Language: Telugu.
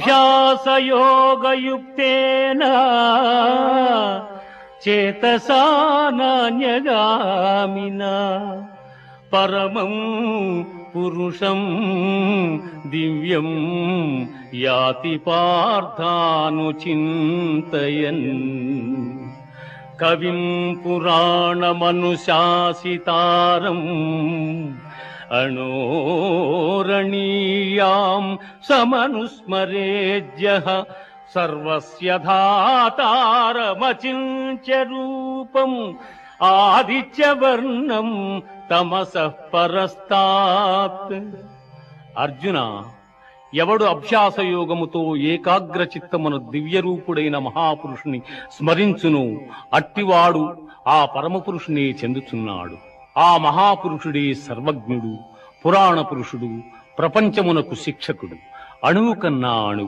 అభ్యాసయోగయుక్తేన చేతసా నాణ్యగామిన పరమం పురుషం దివ్యం యాతి పార్థానుచింతయన్ కవిం పురాణమనుశాసితారం అణోరణీయాం సమనుస్మరేజ్య సర్వస్య ధాతారమచింత్య రూపం ఆదిత్యవర్ణం తమసః పరస్తాత్ అర్జున ఎవడు అభ్యాసయోగముతో ఏకాగ్రచిత్తమును దివ్యరూపుడైన మహాపురుషుని స్మరించును అట్టివాడు ఆ పరమపురుషునే చెందుచున్నాడు. ఆ మహాపురుషుడే సర్వజ్ఞుడు పురాణ పురుషుడు ప్రపంచమునకు శిక్షకుడు అణువు కన్నా అణువు.